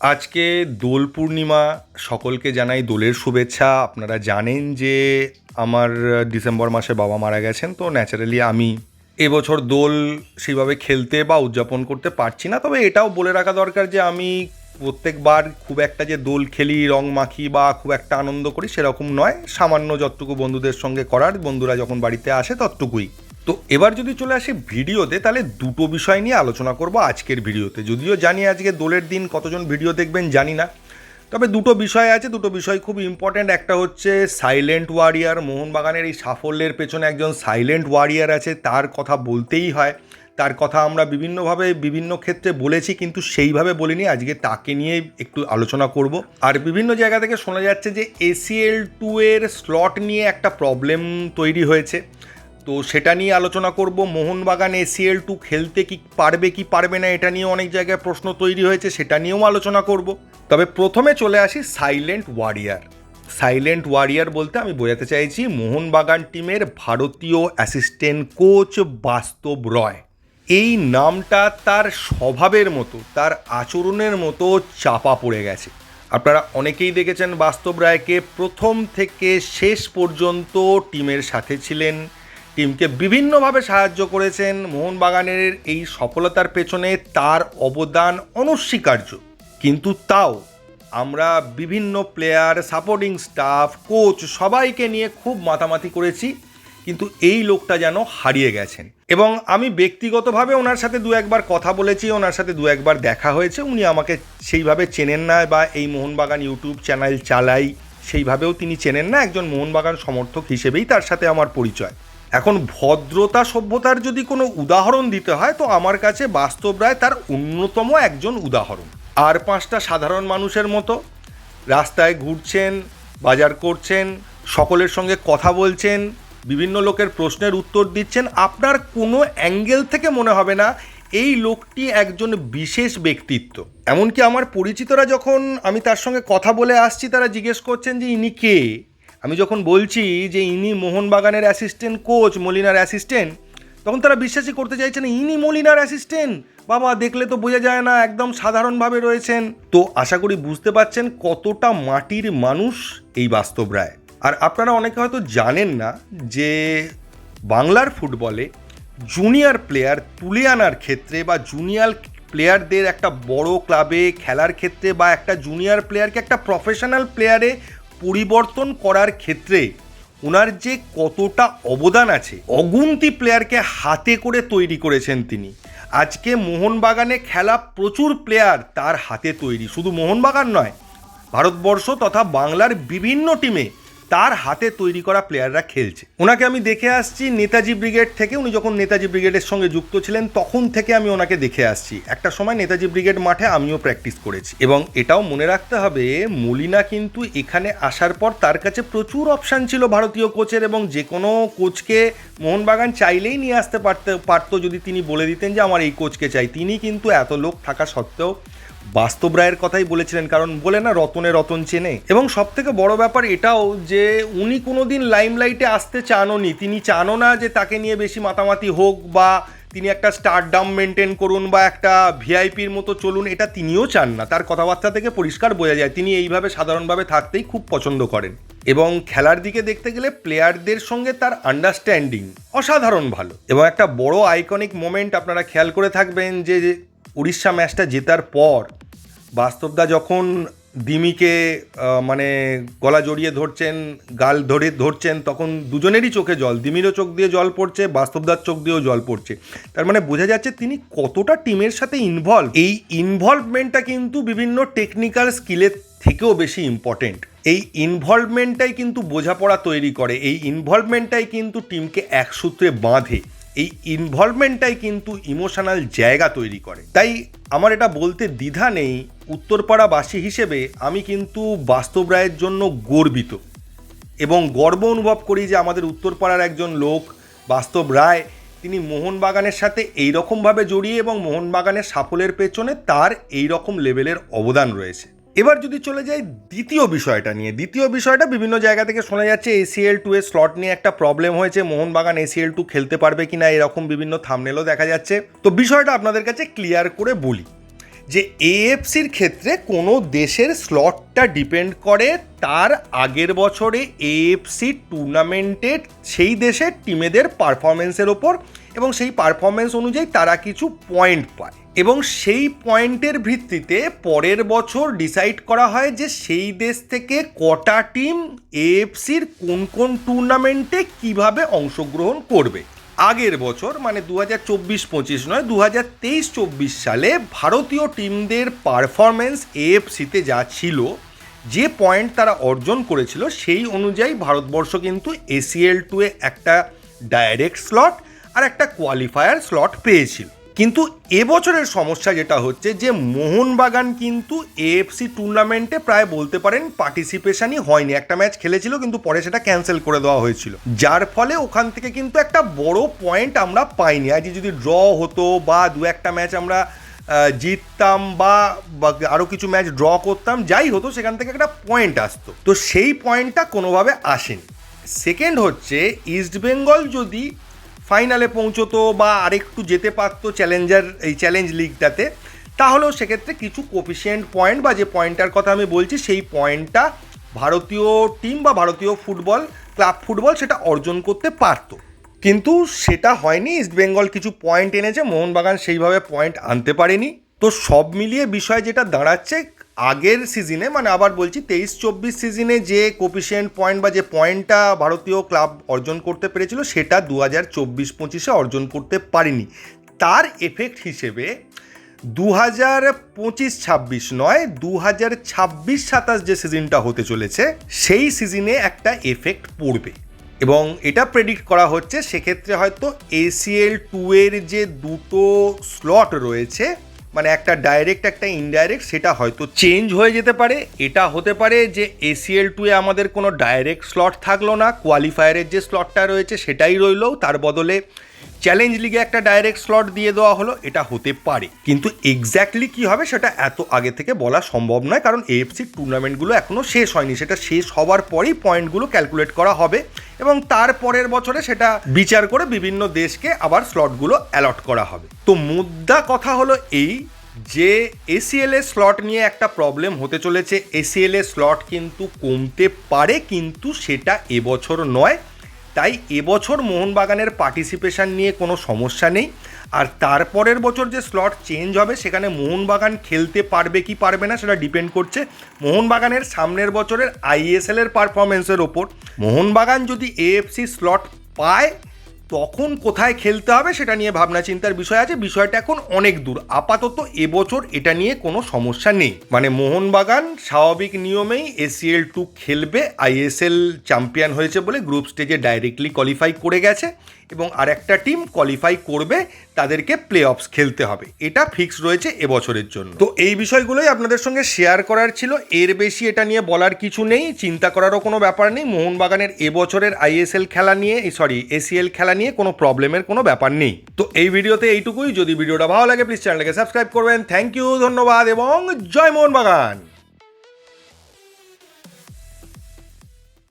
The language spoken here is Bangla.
আজকে দোল পূর্ণিমা, সকলকে জানাই দোলের শুভেচ্ছা। আপনারা জানেন যে আমার ডিসেম্বর মাসে বাবা মারা গেছেন, তো ন্যাচারালি আমি এবছর দোল সেইভাবে খেলতে বা উদযাপন করতে পারছি না। তবে এটাও বলে রাখা দরকার যে আমি প্রত্যেকবার খুব একটা যে দোল খেলি, রং মাখি বা খুব একটা আনন্দ করি সেরকম নয়। সামান্য যতটুকু বন্ধুদের সঙ্গে করার, বন্ধুরা যখন বাড়িতে আসে ততটুকুই। তো এবার যদি চলে আসি ভিডিওতে, তাহলে দুটো বিষয় নিয়ে আলোচনা করব আজকের ভিডিওতে। যদিও জানি আজকে দোলের দিন, কতজন ভিডিও দেখবেন জানি না। তবে দুটো বিষয় আছে, দুটো বিষয় খুব ইম্পর্ট্যান্ট একটা হচ্ছে সাইলেন্ট ওয়ারিয়ার মোহনবাগানের এই সাফল্যের পেছনে একজন সাইলেন্ট ওয়ারিয়ার আছে, তার কথা বলতেই হয়। তার কথা আমরা বিভিন্নভাবে, বিভিন্ন ক্ষেত্রে বলেছি, কিন্তু সেইভাবে বলিনি। আজকে তাকে নিয়ে একটু আলোচনা করব। আর বিভিন্ন জায়গা থেকে শোনা যাচ্ছে যে এসিএল টু এর স্লট নিয়ে একটা প্রবলেম তৈরি হয়েছে। তো সেটা নিয়ে আলোচনা করব। মোহনবাগান এসিএল টু খেলতে কি পারবে কি পারবে না, এটা নিয়ে অনেক জায়গায় প্রশ্ন তৈরি হয়েছে, সেটা নিয়েও আলোচনা করব। তবে প্রথমে চলে আসি সাইলেন্ট ওয়ারিয়ার। সাইলেন্ট ওয়ারিয়ার বলতে আমি বোঝাতে চাইছি মোহনবাগান টিমের ভারতীয় অ্যাসিস্ট্যান্ট কোচ বাস্তব রয়। এই নামটা তার স্বভাবের মতো, তার আচরণের মতো চাপা পড়ে গেছে। আপনারা অনেকেই দেখেছেন বাস্তব রায়কে প্রথম থেকে শেষ পর্যন্ত টিমের সাথে ছিলেন। টিমকে বিভিন্নভাবে সাহায্য করেছেন মোহনবাগানের এই সফলতার পেছনে তার অবদান অনস্বীকার্য। কিন্তু তাও আমরা বিভিন্ন প্লেয়ার সাপোর্টিং স্টাফ কোচ সবাইকে নিয়ে খুব মাতামাতি করেছি, কিন্তু এই লোকটা যেন হারিয়ে গেছেন। এবং আমি ব্যক্তিগতভাবে ওনার সাথে দু একবার কথা বলেছি, ওনার সাথে দু একবার দেখা হয়েছে, উনি আমাকে সেইভাবে চেনেন না বা এই মোহনবাগান ইউটিউব চ্যানেল চালাই সেইভাবেও তিনি চেনেন না, একজন মোহনবাগান সমর্থক হিসেবেই তার সাথে আমার পরিচয়। এখন ভদ্রতা সভ্যতার যদি কোনো উদাহরণ দিতে হয়, তো আমার কাছে বাস্তব রায় তার অন্যতম একজন উদাহরণ। আর পাঁচটা সাধারণ মানুষের মতো, রাস্তায় ঘুরছেন, বাজার করছেন, সকলের সঙ্গে কথা বলছেন, বিভিন্ন লোকের প্রশ্নের উত্তর দিচ্ছেন, আপনার কোনো অ্যাঙ্গেল থেকে মনে হবে না, এই লোকটি একজন বিশেষ ব্যক্তিত্ব। এমনকি আমার পরিচিতরা যখন আমি তার সঙ্গে কথা বলে আসছি, তারা জিজ্ঞেস করছেন যে ইনি কে? আমি যখন বলছি যে ইনি মোহনবাগানের অ্যাসিস্ট্যান্ট কোচ মলিনার অ্যাসিস্ট্যান্ট তখন তারা বিশ্বাসই করতে চাইছে না, ইনি মলিনার অ্যাসিস্ট্যান্ট বাবা, দেখলে তো বোঝা যায় না, একদম সাধারণভাবে রয়েছেন। তো আশা করি বুঝতে পারছেন কতটা মাটির মানুষ এই বাস্তব রায়। আর আপনারা অনেকে হয়তো জানেন না যে বাংলার ফুটবলে জুনিয়র প্লেয়ার তুলে আনার ক্ষেত্রে বা জুনিয়র প্লেয়ারদের একটা বড় ক্লাবে খেলার ক্ষেত্রে বা একটা জুনিয়র প্লেয়ারকে একটা প্রফেশনাল প্লেয়ারে পরিবর্তন করার ক্ষেত্রে ওনার যে কতটা অবদান আছে, অগুন্তি প্লেয়ারকে হাতে করে তৈরি করেছেন তিনি। আজকে মোহনবাগানে খেলা প্রচুর প্লেয়ার তার হাতে তৈরি। শুধু মোহনবাগান নয়, ভারতবর্ষ তথা বাংলার বিভিন্ন টিমে তার হাতে তৈরি করা প্লেয়াররা খেলছে। ওনাকে আমি দেখে আসছি, নেতাজি ব্রিগেড থেকে। উনি যখন নেতাজি ব্রিগেডের সঙ্গে যুক্ত ছিলেন, তখন থেকে আমি ওনাকে দেখে আসছি। একটা সময় নেতাজি ব্রিগেড মাঠে আমিও প্র্যাকটিস করেছি। এবং এটাও মনে রাখতে হবে, মলিনা কিন্তু এখানে আসার পর তার কাছে প্রচুর অপশান ছিল ভারতীয় কোচের এবং যে কোনো কোচকে মোহনবাগান চাইলেই নিয়ে আসতে পারতে পারতো যদি তিনি বলে দিতেন যে, আমার এই কোচকে চাই। তিনি কিন্তু এত লোক থাকা সত্ত্বেও বাস্তব রায়ের কথাই বলেছিলেন, কারণ বলে না, রতনে রতন চেনে। এবং সব থেকে বড় ব্যাপার এটাও যে, উনি কোনোদিন লাইমলাইটে আসতে চানও চাননি। তিনি চানও না যে তাকে নিয়ে বেশি মাতামাতি হোক বা তিনি একটা স্টার ডাম মেনটেন করুন বা একটা ভিআইপির মতো চলুন, এটা তিনিও চান না। তার কথাবার্তা থেকে পরিষ্কার বোঝা যায়, তিনি এইভাবে সাধারণভাবে থাকতেই খুব পছন্দ করেন। এবং খেলার দিকে দেখতে গেলে প্লেয়ারদের সঙ্গে তার আন্ডারস্ট্যান্ডিং অসাধারণ ভালো। এবং একটা বড় আইকনিক মোমেন্ট আপনারা খেয়াল করে থাকবেন যে উড়িষ্যা ম্যাচটা জেতার পর বাস্তবদা যখন দিমিকে মানে গলা জড়িয়ে ধরছেন, গাল ধরে ধরছেন, তখন দুজনেরই চোখে জল। দিমিরও চোখ দিয়ে জল পড়ছে, বাস্তবদার চোখ দিয়েও জল পড়ছে। তার মানে বোঝা যাচ্ছে তিনি কতটা টিমের সাথে ইনভলভ এই ইনভলভমেন্টটা কিন্তু বিভিন্ন টেকনিক্যাল স্কিলের থেকেও বেশি ইম্পর্টেন্ট এই ইনভলভমেন্টটাই কিন্তু বোঝাপড়া তৈরি করে। এই ইনভলভমেন্টটাই কিন্তু টিমকে এক সূত্রে বাঁধে। এই ইনভলভমেন্টটাই কিন্তু ইমোশনাল জায়গা তৈরি করে। তাই আমার এটা বলতে দ্বিধা নেই, উত্তরপাড়াবাসী হিসেবে আমি কিন্তু বাস্তব রায়ের জন্য গর্বিত এবং গর্ব অনুভব করি যে আমাদের উত্তরপাড়ার একজন লোক, বাস্তব রায়, তিনি মোহনবাগানের সাথে এই রকমভাবে জড়িয়ে এবং মোহনবাগানের সাফল্যের পেছনে তার এই রকম লেভেলের অবদান রয়েছে। এবার যদি চলে যাই দ্বিতীয় বিষয়টা নিয়ে। দ্বিতীয় বিষয়টা বিভিন্ন জায়গা থেকে শোনা যাচ্ছে এসিএল টু এর স্লট নিয়ে একটা প্রবলেম হয়েছে। মোহনবাগান এসিএল টু খেলতে পারবে কি না এরকম বিভিন্ন থামনেলও দেখা যাচ্ছে। তো বিষয়টা আপনাদের কাছে ক্লিয়ার করে বলি যে এএফসির ক্ষেত্রে কোনো দেশের স্লটটা ডিপেন্ড করে তার আগের বছরে এএফসি টুর্নামেন্টের সেই দেশের টিমেদের পারফরমেন্সের ওপর। এবং সেই পারফরমেন্স অনুযায়ী তারা কিছু পয়েন্ট পায়। এবং সেই পয়েন্টের ভিত্তিতে পরের বছর ডিসাইড করা হয় যে সেই দেশ থেকে কটা টিম এএফসির কোন কোন টুর্নামেন্টে কীভাবে অংশগ্রহণ করবে। আগের বছর মানে দু হাজার চব্বিশ পঁচিশ নয় দু হাজার তেইশ চব্বিশ সালে ভারতীয় টিমদের পারফরমেন্স এএফসিতে যা ছিল, যে পয়েন্ট তারা অর্জন করেছিল, সেই অনুযায়ী ভারতবর্ষ কিন্তু এসিএল টুয়ে একটা ডাইরেক্ট স্লট আর একটা কোয়ালিফায়ার স্লট পেয়েছিল। কিন্তু এবছরের সমস্যা যেটা হচ্ছে যে মোহনবাগান কিন্তু এএফসি টুর্নামেন্টে প্রায় বলতে পারেন পার্টিসিপেশনই হয়নি। একটা ম্যাচ খেলেছিল, কিন্তু পরে সেটা ক্যান্সেল করে দেওয়া হয়েছিল। যার ফলে ওখান থেকে কিন্তু একটা বড় পয়েন্ট আমরা পাইনি। আজ যদি ড্র হতো বা দু একটা ম্যাচ আমরা জিততাম বা আরও কিছু ম্যাচ ড্র করতাম, যাই হতো, সেখান থেকে একটা পয়েন্ট আসতো। তো সেই পয়েন্টটা কোনোভাবে আসেনি। সেকেন্ড হচ্ছে ইস্টবেঙ্গল যদি ফাইনালে পৌঁছতো বা আরেকটু যেতে পারতো চ্যালেঞ্জার, এই চ্যালেঞ্জ লিগটাতে, তাহলেও সেক্ষেত্রে কিছু কোফিসিয়েন্ট পয়েন্ট বা যে পয়েন্টটার কথা আমি বলছি, সেই পয়েন্টটা ভারতীয় টিম বা ভারতীয় ফুটবল ক্লাব ফুটবল সেটা অর্জন করতে পারতো। কিন্তু সেটা হয়নি ইস্টবেঙ্গল কিছু পয়েন্ট এনেছে, মোহনবাগান সেইভাবে পয়েন্ট আনতে পারেনি। তো সব মিলিয়ে বিষয় যেটা দাঁড়াচ্ছে আগের সিজনে মানে আবার বলছি তেইশ চব্বিশ সিজনে যে কোপিশিয়েন্ট পয়েন্ট বা যে পয়েন্টটা ভারতীয় ক্লাব অর্জন করতে পেরেছিল, সেটা দু হাজার চব্বিশ পঁচিশে অর্জন করতে পারেনি। তার এফেক্ট হিসেবে দু হাজার পঁচিশ ছাব্বিশ নয়, দু হাজার ছাব্বিশ সাতাশ যে সিজনটা হতে চলেছে, সেই সিজনে একটা এফেক্ট পড়বে। এবং এটা প্রেডিক্ট করা হচ্ছে, সেক্ষেত্রে হয়তো এসিএল টু এর যে দুটো স্লট রয়েছে মানে একটা ডাইরেক্ট একটা ইনডাইরেক্ট সেটা হয়তো চেঞ্জ হয়ে যেতে পারে। এটা হতে পারে যে এসিএল টুয়ে আমাদের কোনো ডাইরেক্ট স্লট থাকল না কোয়ালিফায়ারের যে স্লটটা রয়েছে সেটাই রইল, তার বদলে চ্যালেঞ্জ লিগে একটা ডাইরেক্ট স্লট দিয়ে দেওয়া হলো, এটা হতে পারে। কিন্তু এক্স্যাক্টলি কি হবে সেটা এত আগে থেকে বলা সম্ভব নয়, কারণ এএফসি টুর্নামেন্টগুলো এখনও শেষ হয়নি। সেটা শেষ হওয়ার পরেই পয়েন্টগুলো ক্যালকুলেট করা হবে এবং তার পরের বছরে সেটা বিচার করে বিভিন্ন দেশকে আবার স্লটগুলো অ্যালট করা হবে। তো মুদ্রা কথা হলো এই যে এসিএল এর স্লট নিয়ে একটা প্রবলেম হতে চলেছে। এসিএল এর স্লট কিন্তু কমতে পারে, কিন্তু সেটা এবছর নয়। তাই এবছর মোহনবাগানের পার্টিসিপেশান নিয়ে কোনো সমস্যা নেই। আর তারপরের বছর যে স্লট চেঞ্জ হবে, সেখানে মোহনবাগান খেলতে পারবে কি পারবে না সেটা ডিপেন্ড করছে মোহনবাগানের সামনের বছরের আইএসএলের পারফরমেন্সের ওপর। মোহনবাগান যদি এএফসি স্লট পায় তখন কোথায় খেলতে হবে সেটা নিয়ে ভাবনা চিন্তার বিষয় আছে। বিষয়টা এখন অনেক দূর। আপাতত এবছর এটা নিয়ে কোনো সমস্যা নেই। মানে মোহনবাগান স্বাভাবিক নিয়মেই এসিএল টু খেলবে। আইএসএল চ্যাম্পিয়ন হয়েছে বলে গ্রুপ স্টেজে ডাইরেক্টলি কোয়ালিফাই করে গেছে। এবং আরেকটা টিম কোয়ালিফাই করবে, তাদেরকে প্লে অফস খেলতে হবে। এটা ফিক্স রয়েছে এবছরের জন্য। তো এই বিষয়গুলোই আপনাদের সঙ্গে শেয়ার করার ছিল। এর বেশি এটা নিয়ে বলার কিছু নেই। চিন্তা করারও কোনো ব্যাপার নেই। মোহনবাগানের এবছরের আইএসএল খেলা নিয়ে সরি এসিএল খেলা নিয়ে কোনো প্রবলেমের কোনো ব্যাপার নেই। তো এই ভিডিওতে এইটুকুই। যদি ভিডিওটা ভালো লাগে প্লিজ চ্যানেলটাকে সাবস্ক্রাইব করবেন। থ্যাংক ইউ ধন্যবাদ এবং জয় মোহনবাগান!